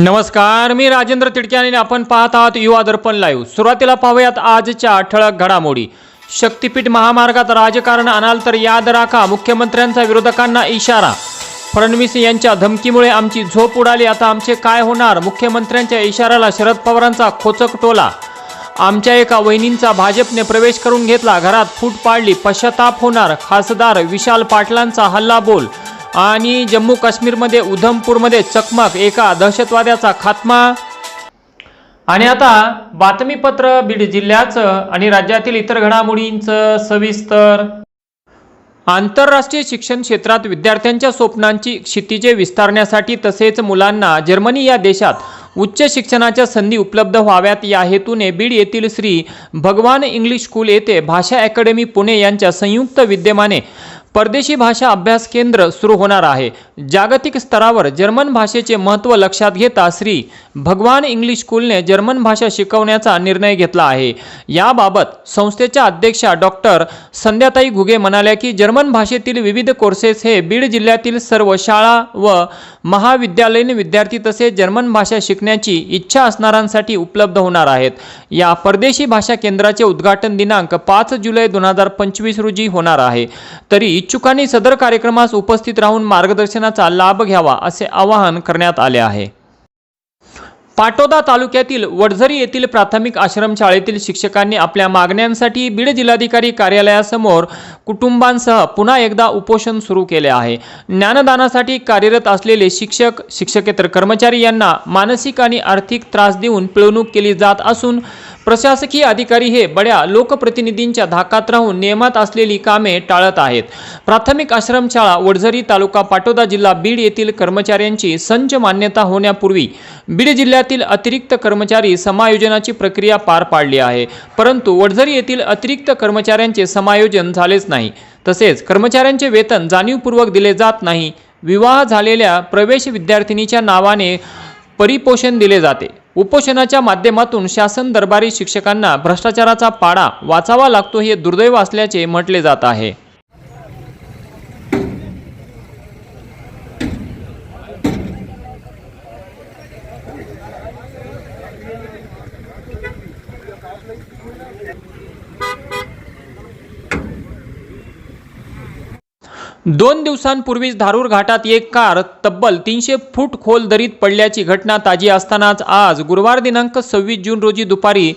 नमस्कार मी राजेंद्र तिडके आपण पाहत आहात युवा दर्पण लाईव्ह सुरुवातीला पाहूयात आजच्या ठळक घडामोडी. शक्तीपीठ महामार्गात राजकारण आणाल तर याद राखा मुख्यमंत्र्यांचा विरोधकांना इशारा. फडणवीस यांच्या धमकीमुळे आमची झोप उडाली आता आमचे काय होणार? मुख्यमंत्र्यांच्या इशाऱ्याला शरद पवारांचा खोचक टोला. आमच्या एका वहिनींचा भाजपने प्रवेश करून घेतला घरात फूट पाडली पश्चाताप होणार. खासदार विशाल पाटलांचा हल्ला बोल. आणि जम्मू काश्मीरमध्ये उधमपूरमध्ये चकमक एका दहशतवाद्याचा खात्मा. आणि आता बातमीपत्र बीड जिल्ह्याचं आणि राज्यातील इतर घडामोडींचं सविस्तर. आंतरराष्ट्रीय शिक्षण क्षेत्रात विद्यार्थ्यांच्या स्वप्नांची क्षितिजे विस्तारण्यासाठी तसेच मुलांना जर्मनी या देशात उच्च शिक्षणाच्या संधी उपलब्ध व्हाव्यात या हेतूने बीड येथील श्री भगवान इंग्लिश स्कूल येथे भाषा अकॅडमी पुणे यांच्या संयुक्त विद्यमाने परदेशी भाषा अभ्यास केंद्र सुरू होणार आहे. जागतिक स्तरावर जर्मन भाषेचे महत्त्व लक्षात घेता श्री भगवान इंग्लिश स्कूलने जर्मन भाषा शिकवण्याचा निर्णय घेतला आहे. याबाबत संस्थेच्या अध्यक्षा डॉक्टर संध्याताई घुगे म्हणाल्या की जर्मन भाषेतील विविध कोर्सेस हे बीड जिल्ह्यातील सर्व शाळा व महाविद्यालयीन विद्यार्थी तसेच जर्मन भाषा शिकण्याची इच्छा असणाऱ्यांसाठी उपलब्ध होणार आहेत. या परदेशी भाषा केंद्राचे उद्घाटन दिनांक पाच जुलै दोन हजार पंचवीस रोजी होणार आहे. तरी इच्छुकांनी सदर कार्यक्रमास उपस्थित राहून मार्गदर्शनाचा लाभ घ्यावा असे आवाहन करण्यात आले आहे. पाटोदा तालुक्यातील वडझरी येथील प्राथमिक आश्रमशाळेतील शिक्षकांनी आपल्या मागण्यांसाठी बीड जिल्हाधिकारी कार्यालयासमोर कुटुंबांसह पुन्हा एकदा उपोषण सुरू केले आहे. ज्ञानदानासाठी कार्यरत असलेले शिक्षक शिक्षकेतर कर्मचारी यांना मानसिक आणि आर्थिक त्रास देऊन पिळवणूक केली जात असून प्रशासकीय अधिकारी हे बड्या लोकप्रतिनिधींच्या धाकात राहून नियमात असलेली कामे टाळत आहेत. प्राथमिक आश्रमशाळा वडझरी तालुका पाटोदा जिल्हा बीड येथील कर्मचाऱ्यांची संच मान्यता होण्यापूर्वी बीड जिल्ह्यातील अतिरिक्त कर्मचारी समायोजनाची प्रक्रिया पार पाडली आहे. परंतु वडझरी येथील अतिरिक्त कर्मचाऱ्यांचे समायोजन झालेच नाही. तसेच कर्मचाऱ्यांचे वेतन जाणीवपूर्वक दिले जात नाही. विवाह झालेल्या प्रवेश विद्यार्थिनीच्या नावाने परिपोषण दिले जाते. उपोषणाच्या माध्यमातून शासन दरबारी शिक्षकांना भ्रष्टाचाराचा पाडा वाचावा लागतो हे दुर्दैव असल्याचे म्हटले जात आहे. दोन दिवसांपूर्वीच धारूर घाटात एक कार तब्बल तीनशे फूट खोल दरीत पडल्याची घटना ताजी असतानाच आज गुरुवार दिनांक सव्वीस जून रोजी दुपारी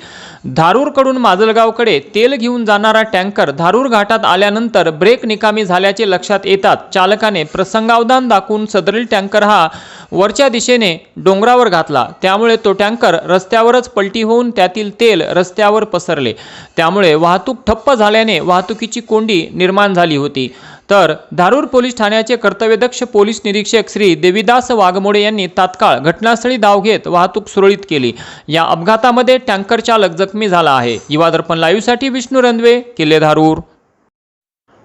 धारूरकडून माजलगावकडे तेल घेऊन जाणारा टँकर धारूर घाटात आल्यानंतर ब्रेक निकामी झाल्याचे लक्षात येतात. चालकाने प्रसंगावधान दाखवून सदरील टँकर हा वरच्या दिशेने डोंगरावर घातला. त्यामुळे तो टँकर रस्त्यावरच पलटी होऊन त्यातील तेल रस्त्यावर पसरले. त्यामुळे वाहतूक ठप्प झाल्याने वाहतुकीची कोंडी निर्माण झाली होती. तर धारूर पोलीस ठाण्याचे कर्तव्यदक्ष पोलीस निरीक्षक श्री देवीदास वाघमोडे यांनी तात्काळ घटनास्थळी धाव घेत वाहतूक सुरळीत केली. या अपघातामध्ये टँकर चालक जखमी झाला आहे. युवा दर्पण लाईव्हसाठी विष्णू रणवे किल्ले धारूर.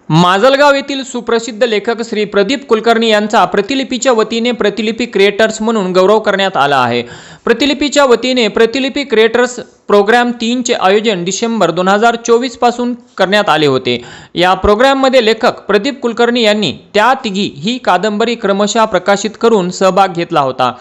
माजलगाव येथील सुप्रसिद्ध लेखक श्री प्रदीप कुलकर्णी यांचा प्रतिलिपीच्या वतीने प्रतिलिपी क्रिएटर्स म्हणून गौरव करण्यात आला आहे. प्रतिलिपीच्या वतीने प्रतिलिपी क्रिएटर्स प्रोग्राम तीनचे आयोजन डिसेंबर दोन हजार चोवीसपासून करण्यात आले होते. या प्रोग्राममध्ये लेखक प्रदीप कुलकर्णी यांनी त्या तिघी ही कादंबरी क्रमशः प्रकाशित करून सहभाग घेतला होता.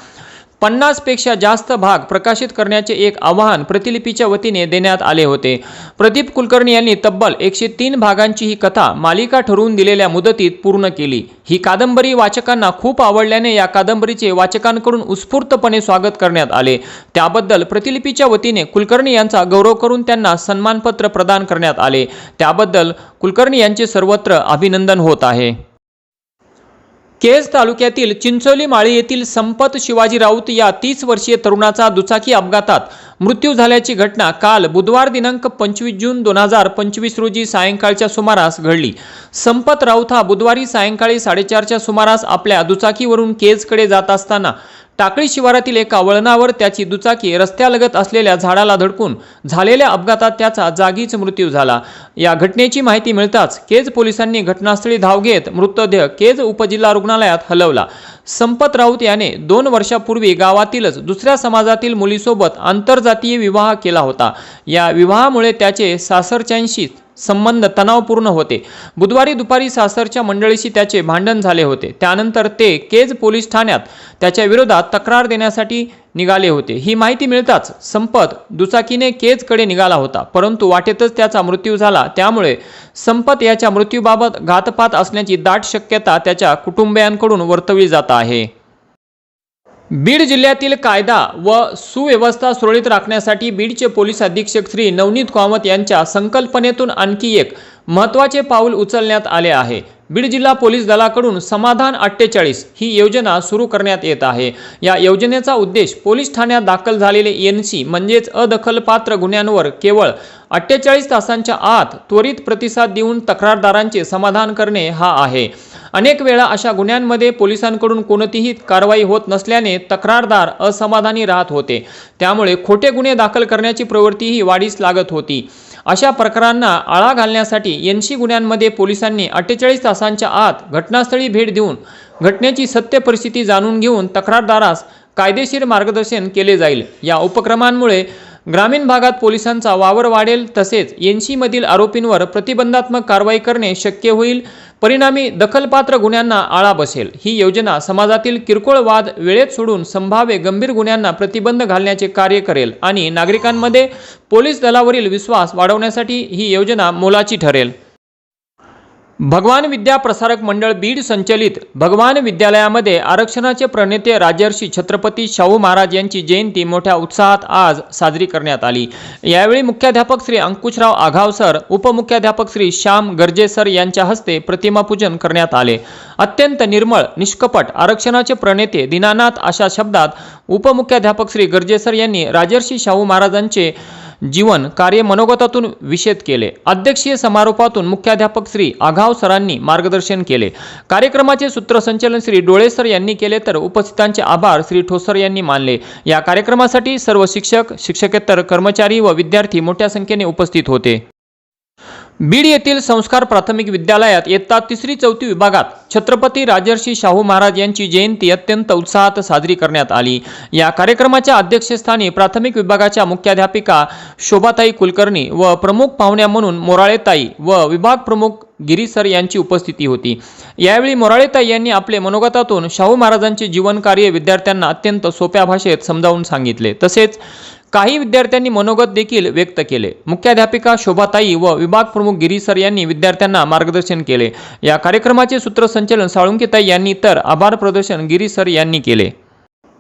पन्नासपेक्षा जास्त भाग प्रकाशित करण्याचे एक आवाहन प्रतिलिपीच्या वतीने देण्यात आले होते. प्रदीप कुलकर्णी यांनी तब्बल एकशे तीन भागांची ही कथा मालिका ठरवून दिलेल्या मुदतीत पूर्ण केली. ही कादंबरी वाचकांना खूप आवडल्याने या कादंबरीचे वाचकांकडून उत्स्फूर्तपणे स्वागत करण्यात आले. त्याबद्दल प्रतिलिपीच्या वतीने कुलकर्णी यांचा गौरव करून त्यांना सन्मानपत्र प्रदान करण्यात आले. त्याबद्दल कुलकर्णी यांचे सर्वत्र अभिनंदन होत आहे. केज तालुक्यातील चिंचोली माळी येथील संपत शिवाजी राऊत या तीस वर्षीय तरुणाचा दुचाकी अपघातात मृत्यू झाल्याची घटना काल बुधवार दिनांक पंचवीस जून दोन हजार पंचवीस रोजी सायंकाळच्या सुमारास घडली. संपत राऊत हा बुधवारी सायंकाळी साडेचारच्या सुमारास आपल्या दुचाकीवरून केजकडे जात असताना टाकळी शिवारातील एका वळणावर त्याची दुचाकी रस्त्यालगत असलेल्या झाडाला धडकून झालेल्या अपघातात त्याचा जागीच मृत्यू झाला. या घटनेची माहिती मिळताच केज पोलिसांनी घटनास्थळी धाव घेत मृतदेह केज उपजिल्हा रुग्णालयात हलवला. संपत राऊत याने दोन वर्षापूर्वी गावातीलच दुसऱ्या समाजातील मुलीसोबत आंतरजातीय विवाह केला होता. या विवाहामुळे त्याचे सासरच्यांशी संबंध तणावपूर्ण होते. बुधवारी दुपारी सासरच्या मंडळीशी त्याचे भांडण झाले होते. त्यानंतर ते केज पोलीस ठाण्यात त्याच्या विरोधात तक्रार देण्यासाठी निघाले होते. ही माहिती मिळताच संपत दुचाकीने केजकडे निघाला होता. परंतु वाटेतच त्याचा मृत्यू झाला. त्यामुळे संपत याच्या मृत्यूबाबत घातपात असण्याची दाट शक्यता त्याच्या कुटुंबियांकडून वर्तवली जात आहे. बीड जिल्ह्यातील कायदा व सुव्यवस्था सुरळीत राखण्यासाठी बीडचे पोलीस अधीक्षक श्री नवनीत कामत यांच्या संकल्पनेतून आणखी एक महत्त्वाचे पाऊल उचलण्यात आले आहे. बीड जिल्हा पोलीस दलाकडून समाधान अठ्ठेचाळीस ही योजना सुरू करण्यात येत आहे. या योजनेचा उद्देश पोलीस ठाण्यात दाखल झालेले एन सी म्हणजेच अदखलपात्र गुन्ह्यांवर केवळ अठ्ठेचाळीस तासांच्या आत त्वरित प्रतिसाद देऊन तक्रारदारांचे समाधान करणे हा आहे. अनेक वेळा अशा गुन्ह्यांमध्ये पोलिसांकडून कोणतीही कारवाई होत नसल्याने तक्रारदार असमाधानी राहत होते. त्यामुळे खोटे गुन्हे दाखल करण्याची प्रवृत्तीही वाढीस लागत होती. अशा प्रकारांना आळा घालण्यासाठी ऐंशी गुन्ह्यांमध्ये पोलिसांनी अठ्ठेचाळीस तासांच्या आत घटनास्थळी भेट देऊन घटनेची सत्य परिस्थिती जाणून घेऊन तक्रारदारास कायदेशीर मार्गदर्शन केले जाईल. या उपक्रमांमुळे ग्रामीण भागात पोलिसांचा वावर वाढेल तसेच एनशीमधील आरोपींवर प्रतिबंधात्मक कारवाई करणे शक्य होईल. परिणामी दखलपात्र गुन्ह्यांना आळा बसेल. ही योजना समाजातील किरकोळ वाद वेळेत सोडून संभाव्य गंभीर गुन्ह्यांना प्रतिबंध घालण्याचे कार्य करेल आणि नागरिकांमध्ये पोलीस दलावरील विश्वास वाढवण्यासाठी ही योजना मोलाची ठरेल. भगवान विद्या प्रसारक मंडळ बीड संचलित भगवान विद्यालयामध्ये आरक्षणाचे प्रणेते राजर्षी छत्रपती शाहू महाराज यांची जयंती मोठ्या उत्साहात आज साजरी करण्यात आली. यावेळी मुख्याध्यापक श्री अंकुशराव आघाव सर उपमुख्याध्यापक श्री श्याम गर्जे सर यांच्या हस्ते प्रतिमापूजन करण्यात आले. अत्यंत निर्मळ निष्कपट आरक्षणाचे प्रणेते दीनानाथ अशा शब्दात उपमुख्याध्यापक श्री गर्जे सर यांनी राजर्षी शाहू महाराजांचे जीवन कार्य मनोगतातून विषेद केले. अध्यक्षीय समारोपातून मुख्याध्यापक श्री आघाव सरांनी मार्गदर्शन केले. कार्यक्रमाचे सूत्रसंचलन श्री डोळे सर यांनी केले तर उपस्थितांचे आभार श्री ठोसर यांनी मानले. या कार्यक्रमासाठी सर्व शिक्षक शिक्षकेतर कर्मचारी व विद्यार्थी मोठ्या संख्येने उपस्थित होते. बीड येथील संस्कार प्राथमिक विद्यालयात इयत्ता तिसरी चौथी विभागात छत्रपती राजर्षी शाहू महाराज यांची जयंती अत्यंत उत्साहात साजरी करण्यात आली. या कार्यक्रमाच्या अध्यक्षस्थानी प्राथमिक विभागाच्या मुख्याध्यापिका शोभाताई कुलकर्णी व प्रमुख पाहुण्या म्हणून मोराळेताई व विभाग प्रमुख गिरी सर यांची उपस्थिती होती. यावेळी मोराळेताई यांनी आपले मनोगतातून शाहू महाराजांचे जीवनकार्य विद्यार्थ्यांना अत्यंत सोप्या भाषेत समजावून सांगितले. तसेच काही विद्यार्थ्यांनी मनोगत देखील व्यक्त केले. मुख्याध्यापिका शोभाताई व विभाग प्रमुख गिरी सर यांनी विद्यार्थ्यांना मार्गदर्शन केले. या कार्यक्रमाचे सूत्रसंचलन साळुंकेताई यांनी तर आभार प्रदर्शन गिरी सर यांनी केले.